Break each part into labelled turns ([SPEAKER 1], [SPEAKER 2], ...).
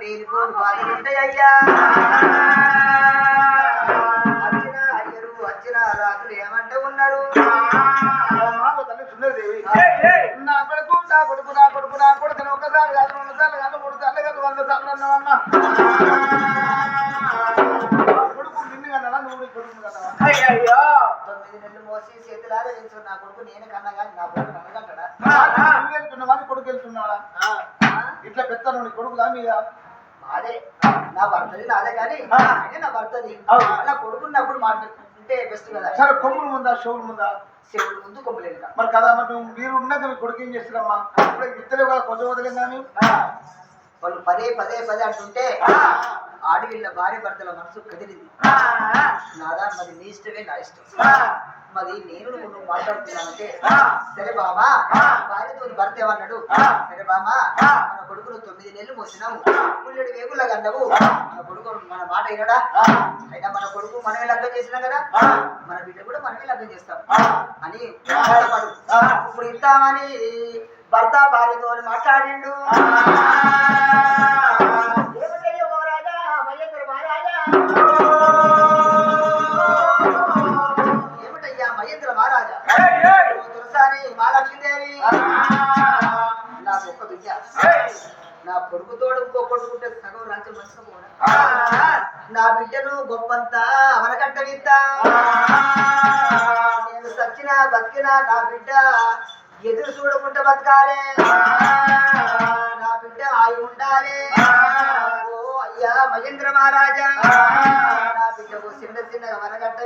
[SPEAKER 1] లేనిపోని బాధలు ఉంటాయ్యా వచ్చిన అయ్యరు వచ్చిన రాజులు ఏమంటే ఉన్నారు?
[SPEAKER 2] నా కొడుకు నా కొడుకు నా కొడుకు నా కొడుకు ఒకసారి కాదు రెండు సార్లు కాదు మూడు సార్లు కాదు వంద సార్లు అన్నావన్నా కొడుకు నిన్ను కన్నా నువ్వు కొడుకు కన్నావా?
[SPEAKER 1] తొమ్మిది నెలలు మోసి చేతులారా వేసు నా కొడుకు నేను కన్నా కానీ నా కొడుకు నన్నగంటాడా
[SPEAKER 2] నువ్వు వెళ్తున్నావా? నీ కొడుకు వెళ్తున్నాడా ఇట్లా నీ కొడుకులా మీద?
[SPEAKER 1] అదే నా భర్తది నాదే కానీ అదే నా భర్తది. నా కొడుకున్నప్పుడు మాట్లాడుతుంటే బెస్ట్ కదా.
[SPEAKER 2] సరే కొమ్ములు ముందా షోలు ముందా?
[SPEAKER 1] శివుడు ముందు కొమ్మలేదు
[SPEAKER 2] మరి కదా మరి మీరు ఉన్నాక మీ కొడుకు ఏం చేస్తున్నామ్మా ఇప్పుడు ఇద్దరు కూడా కొంచెం వదిలేం కానీ?
[SPEAKER 1] వాళ్ళు పదే పదే పదే అంటుంటే ఆడవిళ్ళ భార్య భర్తల మనసు కదిలింది. నాదా మరి నీ ఇష్టమే నా ఇష్టం. మరి నేను నువ్వు మాట్లాడుతున్నానంటే సరే బామా భార్యతో భర్త ఏమన్నాడు? సరే బామా మన కొడుకును తొమ్మిది నెలలు మోసినావు పుల్లెడు వేగులా కన్నావు మన కొడుకు మన మాట అయినాడా అయినా మన కొడుకు మనమే లగ్గం చేసినాం కదా? మన బిడ్డ కూడా మనమే లగ్గం చేస్తాం. అని ఇప్పుడు ఇస్తామని భర్త భార్యతో మాట్లాడిండు. తులసాని మహాలక్ష్మీదేవి నాకు ఒక్క బిడ్డ. నా కొడుకు తోడు ఇంకో కొడుకుంటే సగం రాజ్యం మర్చిపోవడా నా బిడ్డను గొప్పంతా అవనకట్ట విత్తా నేను సచ్చినా బతికినా నా బిడ్డ ఎదురు చూడకుండా బతకాలే. నా బిడ్డ ఆయి ఉండాలి. ఓ అయ్యా మహేంద్ర మహారాజా. నా బిడ్డకు చిన్న చిన్నగా వనగట్ట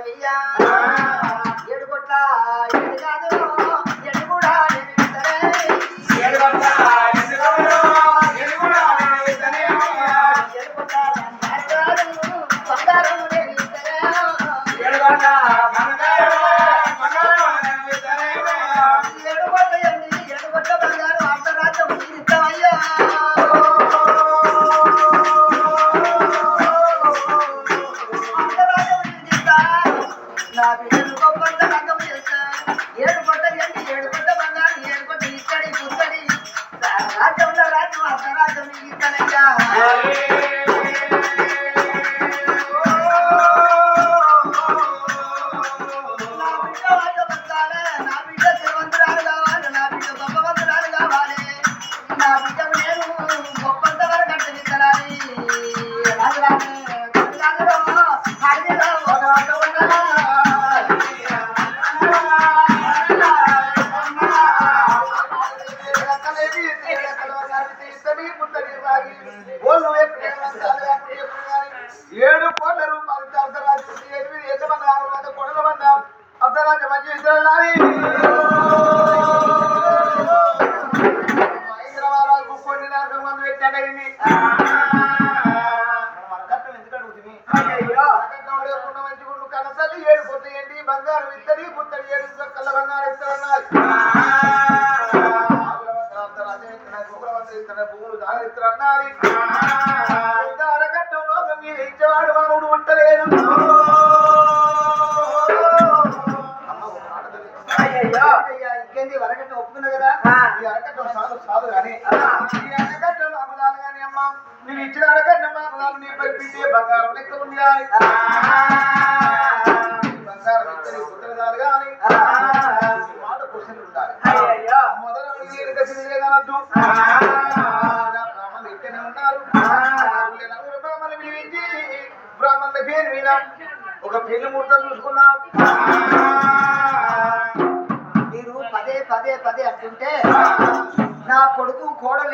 [SPEAKER 1] బంగారం
[SPEAKER 2] ఇద్దరి పుత్తడి ఏడు కళ్ళ బంగారం ఇస్తారన్నారు భూములు దాగిస్తారన్నారు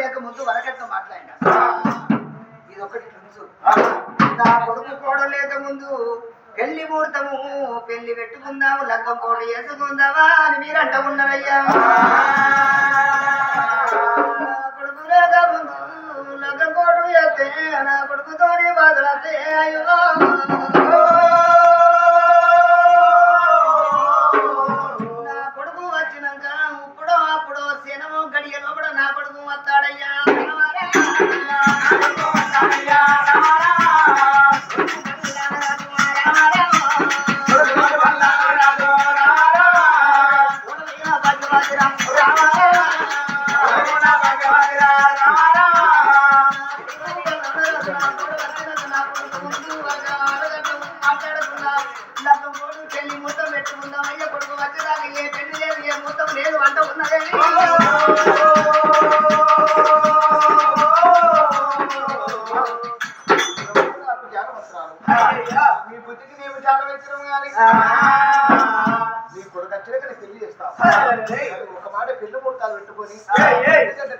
[SPEAKER 1] లేక ముందు వరకట్న మాట్లాడినా. ఇది ఒకటి నా కొడుకు కోడలేక ముందు పెళ్ళి ముహూర్తము పెళ్ళి పెట్టుకుందాము లగ్గం కోడ వేసుకుందావా అని మీరు అంట ఉన్నారయ్యా కొడుకు లేక ముందు లగ్గం కోడు వేస్తే నా కొడుకుతోని బాధలతే అయ్యో. ఇందాక ఓడు పెళ్ళి మొత్తం పెట్టుకుందాం. అయ్య కొడుకు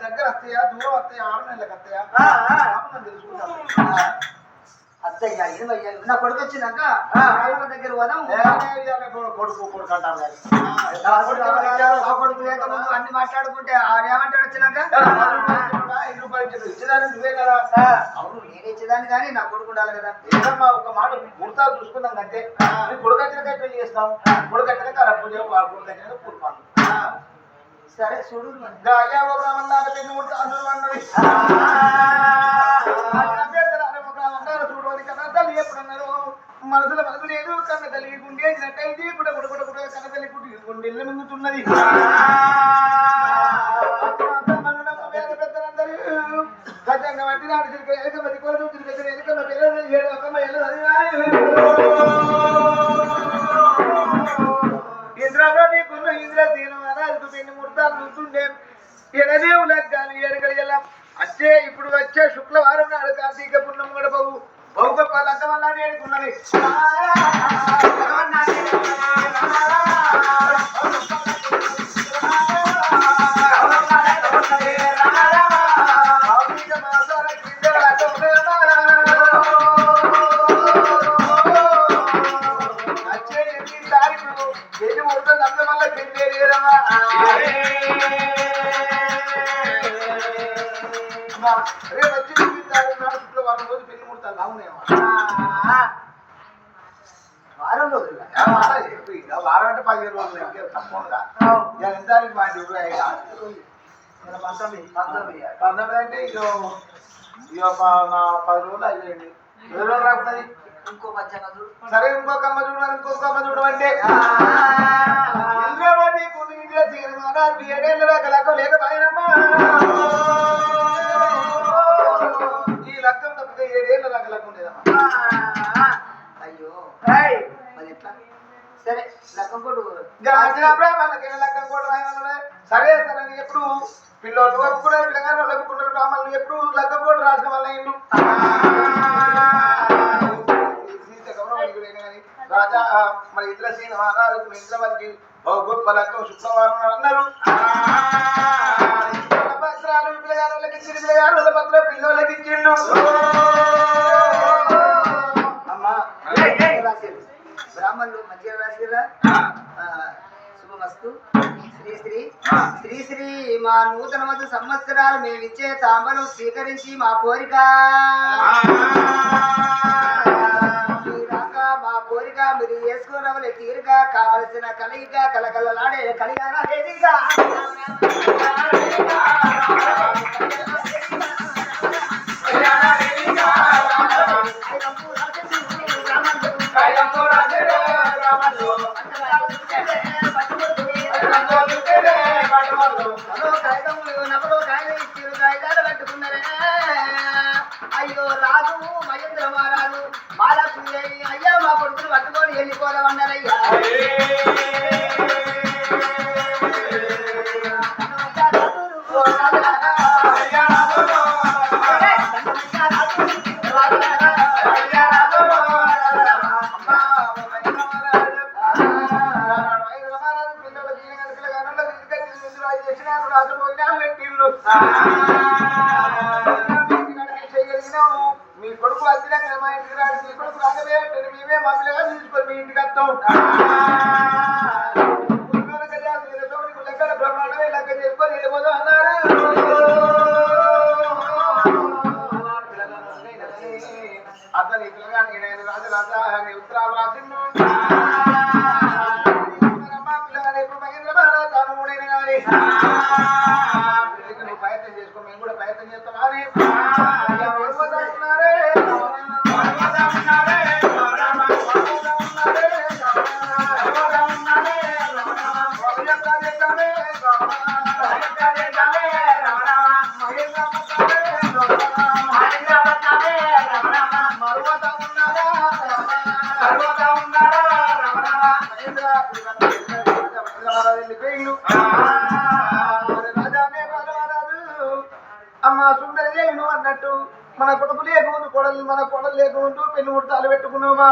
[SPEAKER 1] దగ్గర
[SPEAKER 2] వస్తాయా దూరం వస్తాయా ఆరు నెలలకు
[SPEAKER 1] వస్తాయా తెలుసుకుంటాను నా కొడుకు?
[SPEAKER 2] ఆ. కొడుకు
[SPEAKER 1] లేక ముందు అన్ని మాట్లాడుకుంటే ఆడేమంటాడు వచ్చినాక?
[SPEAKER 2] ఇల్లు పరిచయం ఇచ్చేదాన్ని నువ్వే కదా.
[SPEAKER 1] అవును నేనే ఇచ్చేదాన్ని కానీ నా కొడుకు ఉండాలి కదా.
[SPEAKER 2] ఏదమ్మా ఒక మాట ముహూర్తాలు చూసుకుందాం నీ కొడుకు వచ్చినాక పెళ్ళి చేస్తాం కొడుకు వచ్చినాక రప్పు కొడుకు వచ్చినాక
[SPEAKER 1] సరే చూడు.
[SPEAKER 2] గాయా ఒక రామన్నాడు పెళ్ళి ముహూర్తాలు అన్నది తల్లి ఎప్పుడన్నారు మనసులో మనసు లేదు కన్న తల్లి గుండె వేసినట్టయింది కూడా కూడా కూడా కూడా కన్న తల్లి గుండె గుండెల్లో మింగుతున్నది ఖచ్చితంగా బట్టి నాడు తిరిగి ఎలుకమ్మ దిక్కులు తిరిగి ఎలుకమ్మ పిల్లలు ఏడు ఒకమ్మ ఎల్లు ఇంద్రలో నీకున్న ఇంద్రసీనం అనాలకు పెళ్ళి చూస్తుండే కానీ ఇప్పుడు వచ్చే శుక్రవారం నాడు కార్తీక పుణ్యం గడపవు. బహుగొప్ప లగ్గమల్లా ఏడుకున్నది కార్తీక తారీఖు మా ఇరవై ఐదు
[SPEAKER 1] పంతొమ్మిది
[SPEAKER 2] అంటే ఇక ఇక నా పది రోజులు అయిపోయింది ఎన్ని రోజులు రాకున్నది
[SPEAKER 1] ఇంకో
[SPEAKER 2] సరే ఇంకొక అమ్మ చూడమని ఇంకొక అమ్మ చూడమంటే ఇంద్రవతి తీర్మానాలు ఏడేళ్ళ దాకా లెక్క లేకపోయినమ్మా ఈ లెక్కం తప్పితే ఏడేళ్ళ దాకా లెక్క ఉండేదమ్మా
[SPEAKER 1] అయ్యో సరే లగ్గం కొడు
[SPEAKER 2] లెక్కం కూడా. సరే సరే ఎప్పుడు పిల్లలు ఒప్పుకున్నారు పిల్లగారు ఒప్పుకున్నారు బ్రాహ్మణులు ఎప్పుడు లెక్కం కూడా రాసిన వాళ్ళ ఇల్లు? రాజా మరి ఇంద్రసేన మహారాజు ఓ గొప్ప లెక్కం శుక్రవారం అన్నారు. పిల్లల పత్రాలు పిల్లగారు వాళ్ళకి ఇచ్చిన పిల్లగారు వాళ్ళ పత్రాలు పిల్లలకి ఇచ్చిండు అమ్మా
[SPEAKER 1] బ్రాహ్మణులు మంచిగా రాసిరా శుభమస్తు. శ్రీ శ్రీ శ్రీ శ్రీ మా నూతన మధు సంవత్సరాలు మేము ఇచ్చే తాంబను స్వీకరించి మా కోరిక. మా కోరిక మీరు వేసుకోవడం తీరుగా కావలసిన కలిగిక కలకలలాడే కలిగాన
[SPEAKER 2] తీసుకొని మీ ఇంటికి వస్తాం అన్నట్టు మన కొడుకు లేకముందు కొడలు మన కొడలు లేకముందు పెళ్ళి ముడతాలు పెట్టుకున్నామా?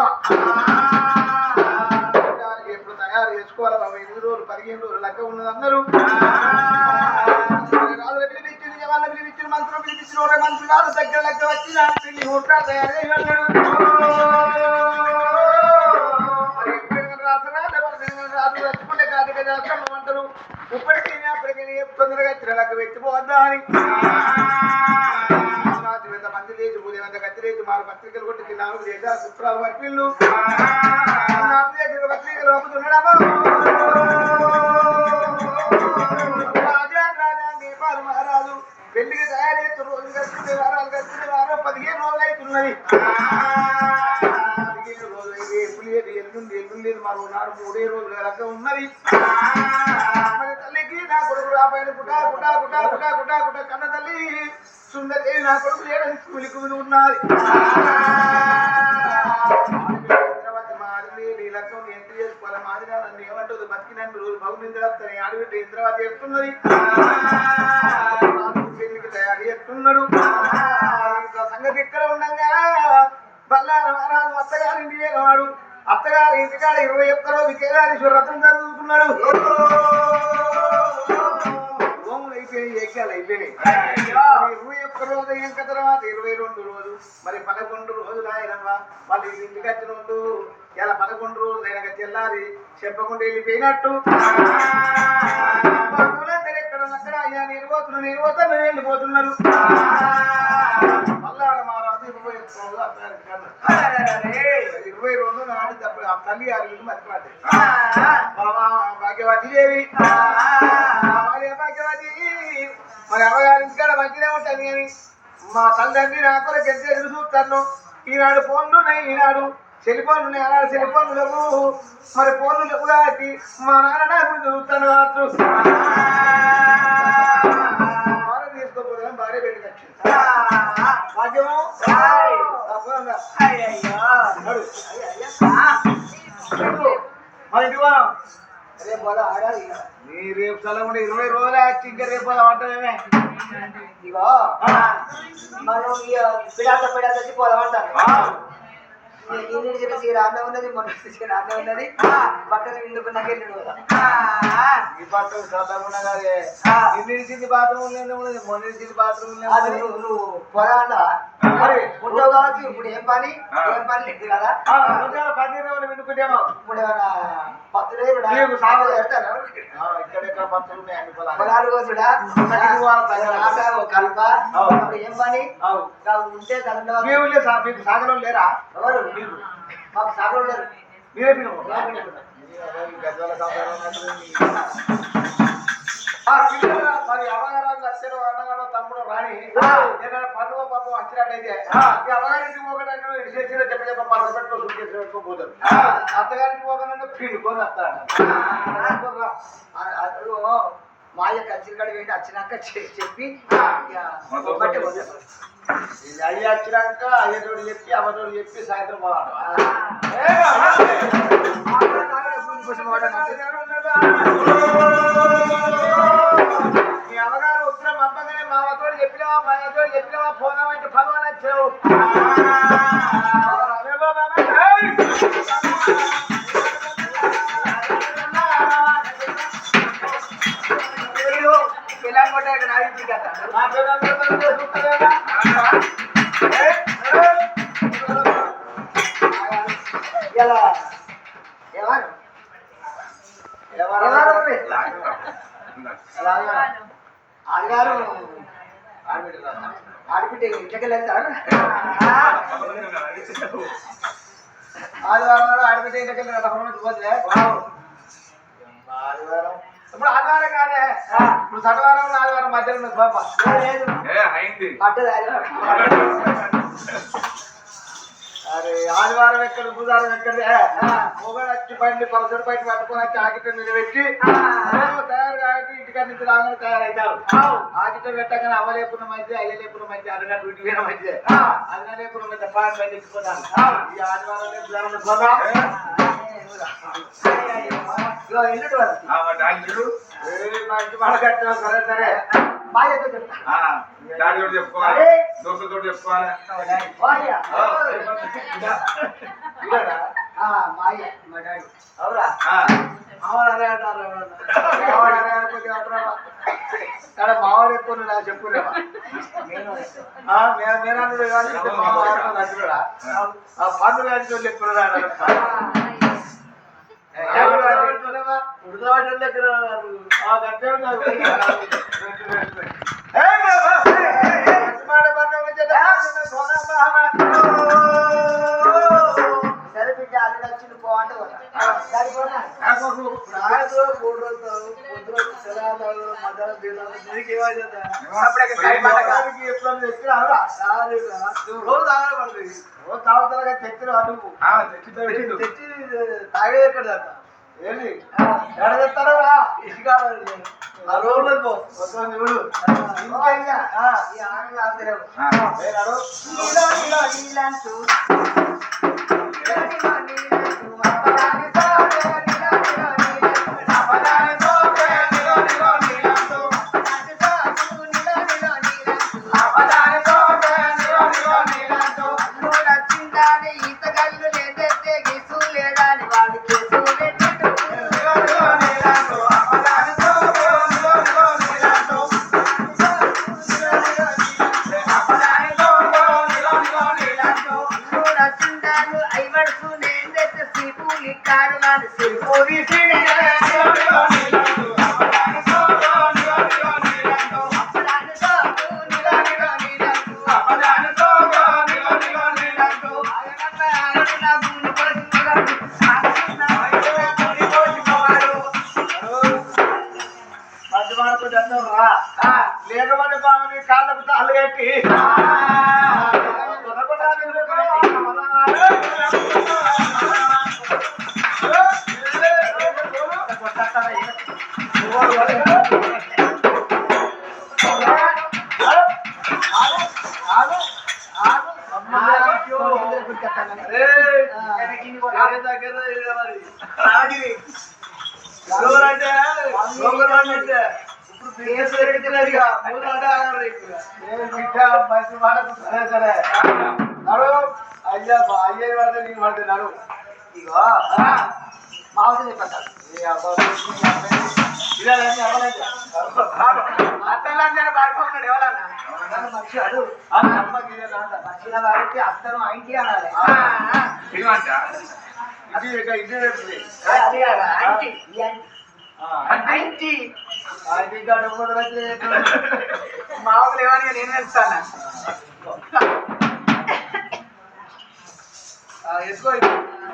[SPEAKER 2] ఎప్పుడు తయారు చేసుకోవాలి బాబు? ఎనిమిది రోజులు పదిహేను రోజులు లెక్క ఉన్నది అందరూ. రాజుల పిలిపించింది వాళ్ళ పిలిపించింది మంత్రి పిలిపించిన ఒరే మంత్రి గారు దగ్గర లెక్క వచ్చి నా పిల్లి ఉంటా తయారై వెళ్ళాడు మరి ఎప్పుడైనా రాత్రా? లేకపోతే రాత్రి ఆరు పత్రికలు కొట్టి నాలుగు చేశా సూత్రాలు వర్పిల్లు పత్రికలు అమ్ముతున్నాడమ్మా మహారాజు. పెళ్ళికి తయారైతే రోజు గడుచుకునే వారాలు గడుచుకునే వారం పదిహేను రోజులు అవుతున్నది పదిహేను రోజులు అయితే ఎప్పుడు ఎల్లుండి ఎల్లుండి లేదు మరో నాడు మూడే రోజులు రకం ఉన్నది మరి తల్లికి నా కొడుకు రాబోయిన గుటా గుటా గుటా గుటా గుటా గుట కన్న తల్లి సుందరి నా కొడుకు లేడని కూలికి ఉన్నది ఏమంటుంది బతికినట్టు రోజు భగవంతుని చెప్తున్నది తయారు చేస్తున్నాడు సంగతి ఇక్కడ ఉండగా బల్లార మహారాజు ఇంటి వాడు అత్తగారి ఇంటికాడ ఇరవై ఒక్క రోజు కేదారేశ్వర రథం చదువుకున్నాడు హోములు అయిపోయినాయి యజ్ఞాలు అయిపోయినాయి. మరి ఇరవై ఒక్క రోజు అయ్యాక తర్వాత ఇరవై రెండు రోజు మరి పదకొండు రోజులు ఆయనమ్మా వాళ్ళు ఇంటికి వచ్చిన వాళ్ళు ఇలా పదకొండు రోజులు అయినాక తెల్లారి చెప్పకుండా వెళ్ళిపోయినట్టు. ఎక్కడ అక్కడ అయ్యా నేను పోతున్నా నేను పోతాను వెళ్ళిపోతున్నారు ఇరవై ఒక్క రోజు అత్తగారికి కన్నా. ఇరవై రెండు నాడు తప్ప ఆ తల్లి గారి మర్చిపోతే భాగ్యవతి దేవి భార్య భాగ్యవతి మరి అమ్మగారి ఇంటికాడ మంచిగా ఉంటుంది కానీ మా తల్లిదండ్రి నా కొరకు ఎంత ఎదురు చూస్తాను ఈనాడు ఫోన్లు ఉన్నాయి ఈనాడు సెల్ ఫోన్లు ఉన్నాయి అలా సెల్ ఫోన్లు లేవు మరి ఫోన్లు లేవు కాబట్టి మా నాన్న నా గురించి చూస్తాను భాగ్యము పోదాం.
[SPEAKER 1] రేపు పోదా ఆడాలి.
[SPEAKER 2] నీ రేపు చల్లకుండా ఇరవై రోజులే ఇంకా రేపు అంటావేమే
[SPEAKER 1] ఇగో మనం పిడాత పిడాత వచ్చి పోదామంటారు. నేను చెప్పి చీర అన్నే ఉన్నది మొన్న చీర అన్నే ఉన్నది బట్టలు విందుకున్నాక వెళ్ళి పోదాం
[SPEAKER 2] ఈ పట్టు చల్లకుండా కాదే ఇన్నించింది బాత్రూమ్ లేదు ఉన్నది మొన్నించింది బాత్రూమ్
[SPEAKER 1] నువ్వు పోదా మరి ఉంటావు కావచ్చు ఇప్పుడు ఏం పని? ఏం పని లేదు కదా?
[SPEAKER 2] పది రోజులు వినుకుంటేమో
[SPEAKER 1] ఇప్పుడు ఏమైనా పత్తులు ఏరుడా?
[SPEAKER 2] నీకు సాగు-
[SPEAKER 1] పెడతారా?
[SPEAKER 2] ఇక్కడెక్కడ పత్రులు ఉన్నాయి అన్ని పొలాలు?
[SPEAKER 1] కోసుడా? కలప. ఏం పని? ఉంటే చదువు
[SPEAKER 2] మీ ఊళ్ళో సా- మీకు సాగరం లేరా?
[SPEAKER 1] ఎవరు? మాకు. సాగరం లేరు.
[SPEAKER 2] మీరే మీరు అవగారాలు వచ్చారు అన్నగాడు తమ్ముడు
[SPEAKER 1] ఆ.
[SPEAKER 2] ఏదైనా పండుగ పాపం వచ్చినట్టయితే. ఈ అమ్మగారింటికి పోకడానికి విశేషంగా చెప్ప చెప్ప పరద పెట్టుకో సుఖేసి పెట్టుకోపోతారు. అత్తగారికి పోకనంటే పిండుకొని వస్తాడు
[SPEAKER 1] మాయ కచ్చిరికాడ వేయండి వచ్చినాక చె- చెప్పి బట్టి.
[SPEAKER 2] అయ్యి వచ్చినాక అయ్యతోడు చెప్పి అమ్మతోడు చెప్పి సాయంత్రం పోవాడు
[SPEAKER 1] నా ఇంటికి వస్తాడు.
[SPEAKER 2] మా పిల్లలందరూ చూస్తారా
[SPEAKER 1] ఇలా ఎవరు? ఎవరు? రే? ఆడిపిట్టి ఇంటికి వెళ్తారు?
[SPEAKER 2] ఆదివారం నాడు ఆడబిడ్డ ఇంటికి వెళ్ళి రథం పోతే? ఆదివారం ఇప్పుడు ఆదివారం కాదే. ఇప్పుడు శనివారం ఆదివారం మధ్యలో
[SPEAKER 1] లేదు పట్టదు ఆదివారం.
[SPEAKER 2] అరే ఆదివారం ఎక్కడ బుధవారం ఎక్కడ మొగడు వచ్చి బండి పలసడి బయట పట్టుకొని వచ్చి ఆకిట నిలబెట్టి తయారు కాబట్టి ఇంటికాడ నుంచి రాగానే తయారవుతారు ఆకిట పెట్టగానే అవ్వ లేకుండా మంచి అయ్య లేకుండా మంచి అరగంట మంచి అన్న లేకుండా మంచి పాన్ బయట ఇచ్చుకుంటాను ఈ ఆదివారం జనం పోదా
[SPEAKER 1] ఇగో ఇల్లు వాళ్ళు
[SPEAKER 3] ఆ, మా డాడీ చూడు
[SPEAKER 2] ఏ మా ఇంటి మాట కట్టినా సరే సరే
[SPEAKER 3] డాడీ తోటి చెప్పుకోవాలి. దోస్తు తోటి చెప్పుకోవాలి. ఆ?
[SPEAKER 1] ఆ,
[SPEAKER 3] ఆ,
[SPEAKER 2] మావాడు ఎక్కువ నా చెప్పులేవా మేనాడు కానీ మావాడు నచ్చురా ఆ పండు గారి వాళ్ళు ఎక్కువ
[SPEAKER 1] సరే బిడ్డ అల్లుడు వచ్చింది పో అంటే పోతా. దానికి పోనా?
[SPEAKER 3] ఆ, తెచ్చిద్దా, తెచ్చిద్దు.
[SPEAKER 2] తాగేది ఎక్కడ ఏంటి ఎక్కడ తెస్తారో ఆ రోడ్లు చూడు ఇంకా
[SPEAKER 1] ఈ ఆంగ్ల ఆపుతలేవు. మావసం చెప్పంటారు మనిషి అడు. మనిషిన వాడికి అత్తను ఇంటి అనాలి.
[SPEAKER 2] ఇక.
[SPEAKER 1] అది కాదు, ఆంటీ, ఈ ఆంటీ. ఆంటీ.
[SPEAKER 2] అది ఇంకా డబ్బులు వదిలేసి
[SPEAKER 1] మామూలు ఏమని నేను వెళ్తాను?
[SPEAKER 2] ఎత్తుకో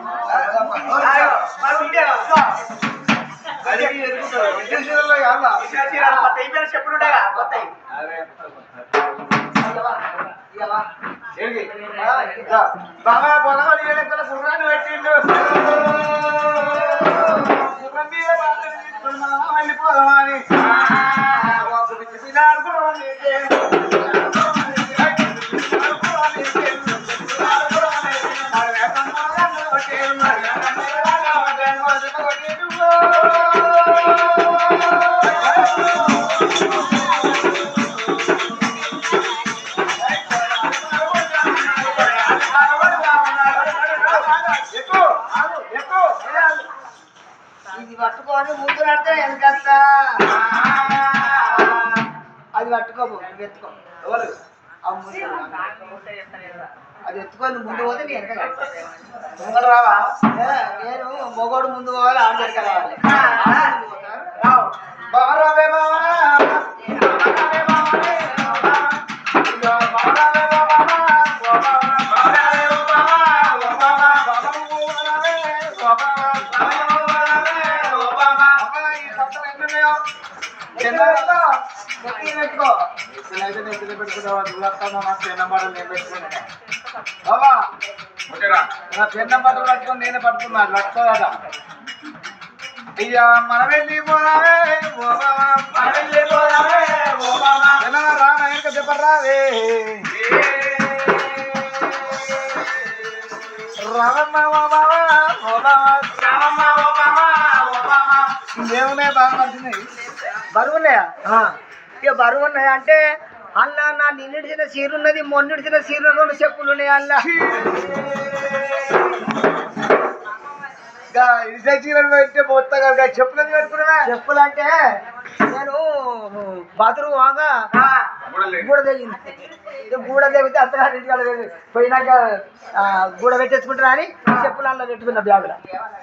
[SPEAKER 2] ఇది. అది ఎత్తుకుంటారు. విదేశీయులలో కాదా?
[SPEAKER 1] సుర్రాన్ని కొత్తవి
[SPEAKER 2] అరే, పెట్టిండు. మీద వెళ్ళిపోదామని. పిచ్చి
[SPEAKER 1] నేను
[SPEAKER 2] రావా
[SPEAKER 1] నేను మొగోడు ముందు పోవాలి ఆడ రావాలి
[SPEAKER 2] రావు నువ్వు నేను పెట్టుకున్నా
[SPEAKER 3] బాబా
[SPEAKER 2] నా పెన్న బట్టలు పట్టుకొని నేనే పట్టుకున్నాను పట్టుకోదా అయ్యా మనం వెళ్ళి పోదామే ఓ బావా మనం వెళ్ళి పోదామే ఓ బావా ఎన్నరా రా నా వెనక చెప్పరావే రామమ్మ దేవునే బాగా పడుతున్నాయి
[SPEAKER 1] బరువు ఉన్నాయా? ఇక బరువు ఉన్నాయా అంటే అల్లా నా నిన్నిడిచిన చీర ఉన్నది మొన్నిడిచిన చీర రెండు చెప్పులు ఉన్నాయి అల్లా
[SPEAKER 2] చీరలు పెడితే మొత్తం చెప్పులు పెట్టుకున్నా
[SPEAKER 1] చెప్పులంటే నేను బాత్రూమ్ వాగా గూడ తెగింది. గూడ తెగితే వెళ్ళి పోయినాక గూడ పెట్టేసుకుంటారా అని చెప్పులు అందులో పెట్టుకున్న బ్యాగులో.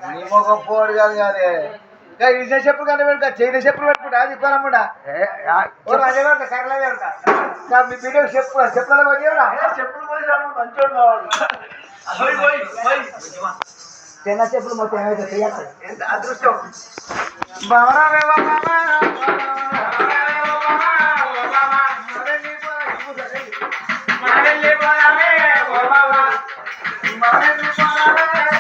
[SPEAKER 2] నీ మొగం పోడు కాదు కాదే ఇదే చెప్పులు కంటే పెట్టుకో చైన చెప్పులు పెట్టుకుంటా అది ఇవ్వనమ్ముడా మీ బిడ్డకు చెప్పు చెప్పుల పోయేవరా చెప్పులు పోయి మంచోడు కావాలి
[SPEAKER 1] చిన్న చెప్పులు మొత్తం ఏమైతే చేయాలి
[SPEAKER 2] అదృష్టం బావరావే బావా ఊరంతా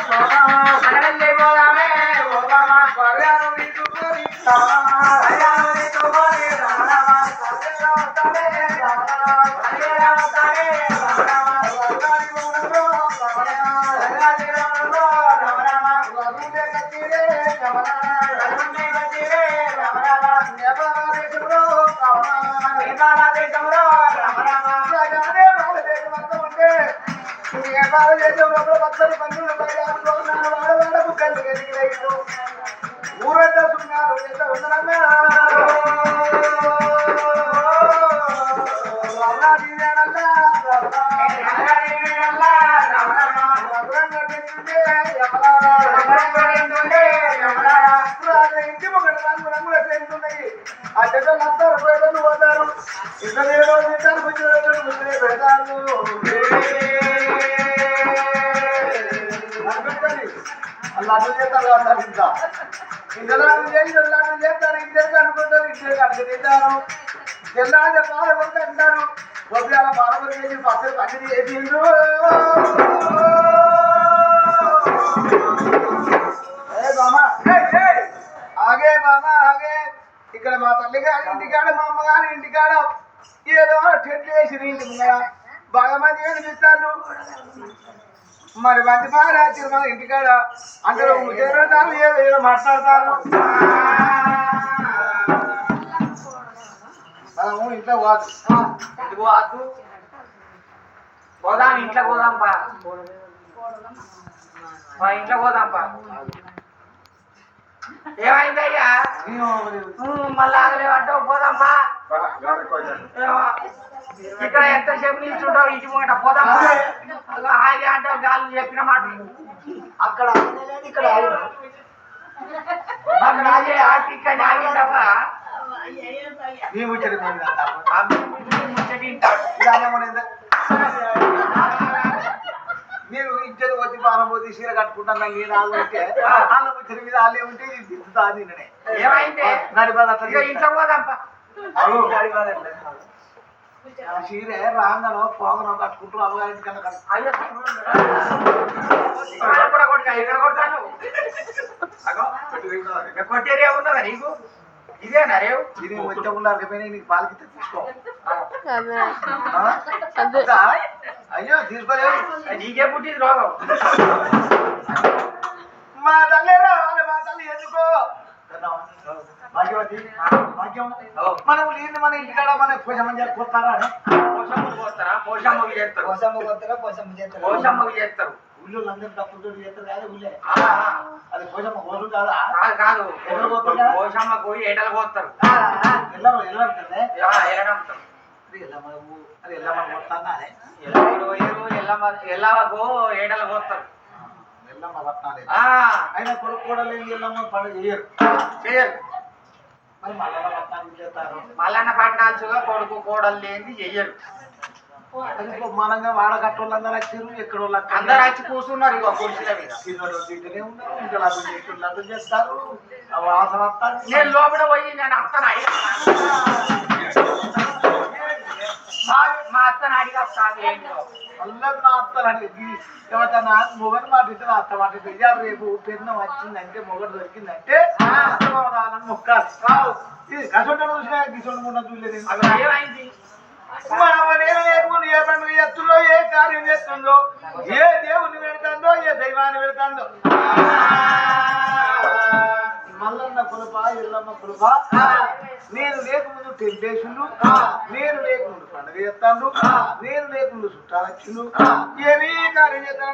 [SPEAKER 2] సాధిద్దాం ఇద్దరు ఇంకా చేసి ఇలాంటి చేస్తారు ఇంటికి అనుకుంటారు ఇంటికి అనుకు తింటారు. తెల్లారి పాల కొడుకు అంటారు పొద్దుగాల పాల కొడుకు వేసి పచ్చడి పచ్చడి చేసిండ్రు. ఏ ఆగే బామా ఆగే. ఇక్కడ మా తల్లి గారి ఇంటికాడ మా అమ్మ గారి ఇంటికాడ ఏదో టెంట్ వేసి ఇంటి ముందర. బాగా మంది కనిపిస్తారు మరి మంచి బాగా మన ఇంటికాడ. ఏదో ఏదో మాట్లాడతారు. మనము ఇంట్లో కాదు
[SPEAKER 3] ఎందుకు వద్దు పోదాం ఇంట్లో పోదాంపా మా ఇంట్లో పోదాంపా ఏమైందయ్యా? మళ్ళీ ఆగలేవంటావు పోదాంపా. ఇక్కడ ఎంతసేపు నిల్చుంటావు ఇంటి హాయిగా అంటావు గాలి చెప్పిన మాట.
[SPEAKER 1] అక్కడ ఇక్కడ
[SPEAKER 3] రాజే
[SPEAKER 2] నీ ముచ్చట.
[SPEAKER 3] ముచ్చటి
[SPEAKER 2] ఇద్దరు వచ్చి పారం పోతే చీర కట్టుకుంటాను నేను ఆగుంటే వాళ్ళ ముచ్చట మీద వాళ్ళే ఉంటే ఇది దిద్దుతా నిన్ననే
[SPEAKER 3] ఏమైంది? ఇక ఇంట్లో పోదాంపా.
[SPEAKER 2] చీర రాంగనో పోగనో కట్టుకుంటారు కన్నా
[SPEAKER 3] కొట్టేరియా ఉన్నదా నీకు?
[SPEAKER 2] ఇది వచ్చే ఉండాలి నీకు పాలకి తీసుకో? అయ్యో తీసుకోలేవు
[SPEAKER 3] నీకే పుట్టింది రోగం
[SPEAKER 2] మా తల్లి రావాలి మా తల్లి ఎందుకో భాగ్యవతి భాగ్యం మనం లేని మన ఇంటికాడ మన కొత్తారా అని
[SPEAKER 3] పోషమ్మకు పోతారా? పోషమ్మకు చేస్తారు.
[SPEAKER 1] పోసమ్మ కొత్తగా పోసమ్మ చేస్తారు?
[SPEAKER 3] పోషమ్మకు చేస్తారు.
[SPEAKER 2] ఊళ్ళో అందరూ తప్పుతో చేస్తారు కాదు ఊళ్ళే. అది కొంచెం కోసం కాదా?
[SPEAKER 3] కాదు
[SPEAKER 2] పోతారా?
[SPEAKER 3] పోషమ్మకు ఎడలు పోతారు?
[SPEAKER 2] ఎలా ఎలా ఉంటుంది అది ఎలా ఊ- అది ఎలా మన కొత్తానా అని
[SPEAKER 3] ఎలా పోయారు ఎల్లమ్మ ఎల్లవకు ఎడలు పోతారు?
[SPEAKER 2] ఎల్లమ్మ పట్నాలి.
[SPEAKER 3] ఆ,
[SPEAKER 2] అయినా కొడుకు కూడా లేని ఎల్లమ్మ పండుగ చేయరు.
[SPEAKER 3] చేయరు.
[SPEAKER 2] మరి మళ్ళా పట్నాలు చేస్తారు.
[SPEAKER 3] మల్లన్న పట్నాల్చుగా కొడుకు కోడలు లేనిది చెయ్యరు
[SPEAKER 2] మనంగా వాడకట్టోళ్ళు అందరూ వచ్చారు ఎక్కడ వాళ్ళు
[SPEAKER 3] అందరు వచ్చి కూర్చున్నారు ఇగో కుర్చీల మీద.
[SPEAKER 2] ఉన్నారు ఇంకా లడ్డు చేసి లడ్డు చేస్తారు. వాసన వస్తారు
[SPEAKER 3] నేను లోపల పోయి నేను అత్తను మా- అత్తను అడిగా కాదు ఏంటో
[SPEAKER 2] అందరు నా అత్తలు అంటే ఎవరైనా మొగని మాట నా అత్త మాట రేపు పెన్న వచ్చిందంటే మొగడు దొరికిందంటే అత్తమాలని మొక్కాలి ఇది కసొండ చూసినా గిసొండ ఉన్న చూడలేదు.
[SPEAKER 3] అవి ఏమైంది?
[SPEAKER 2] ఏ పండుగ చేస్తుందో ఏ కార్యం చేస్తుందో ఏ దేవుని పెడుతుందో ఏ దైవాన్ని పెడుతుందో మల్లన్న కృప ఎల్లమ్మ కృప. నేను లేకముందు టెంపేషన్లు నేను లేకముందు పండుగ చేస్తాను నేను లేకముందు చుట్టాలు ఏమీ కార్యం చేస్తాను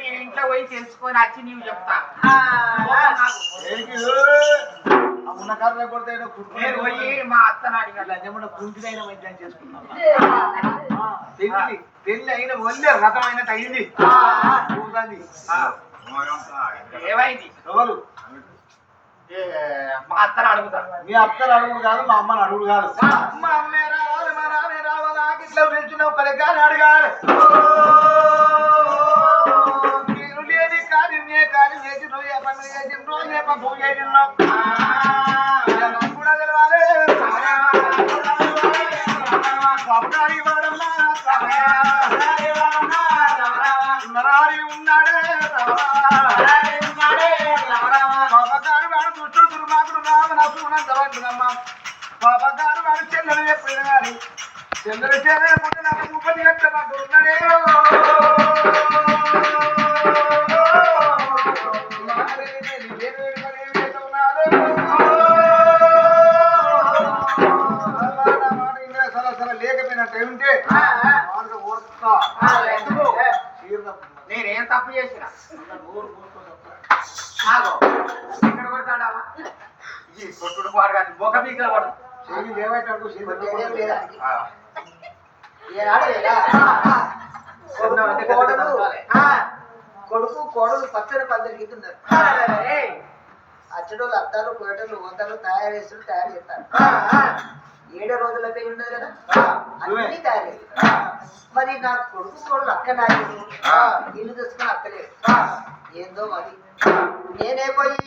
[SPEAKER 3] నేను ఇంట్లో పోయి తెలుసుకొని వచ్చి నీవు చెప్తా.
[SPEAKER 2] ఉన్న కర్ర కొడితే
[SPEAKER 3] పోయి మా అత్తను
[SPEAKER 2] కుంటిదైన వైద్యం చేసుకున్నాం. పెళ్ళి పెళ్ళి అయిన వల్లే రథం అయినట్టు అయింది.
[SPEAKER 3] ఏమైంది?
[SPEAKER 2] ఎవరు?
[SPEAKER 3] ఏ, మా అత్తను అడుగుతా.
[SPEAKER 2] మీ అత్తలు అడుగుడు కాదు మా అమ్మని అడుగుడు కాదు. మా అమ్మే రావాలి మా నాన్నే రావాలి నాకు ఇట్లా పిలిచిన పని కానీ అడగాలి. ఏ కార్యం చేసి రోజు ఏ పని చేసి ఏ పని పూజ కూడా తెలవాలి. స్వప్నాలి వాడమ్మా నరారి ఉన్నాడే పాపగారు వాడు వాడు చెల్లెలు చెప్పిన కానీ చెల్లెలు చెల్లెలు పుట్టిన ముప్పది గంటల
[SPEAKER 1] కోడలు అక్క నాకు ఇల్లు తెచ్చుకొని అక్కలేదు ఏందో మరి. నేనే పోయి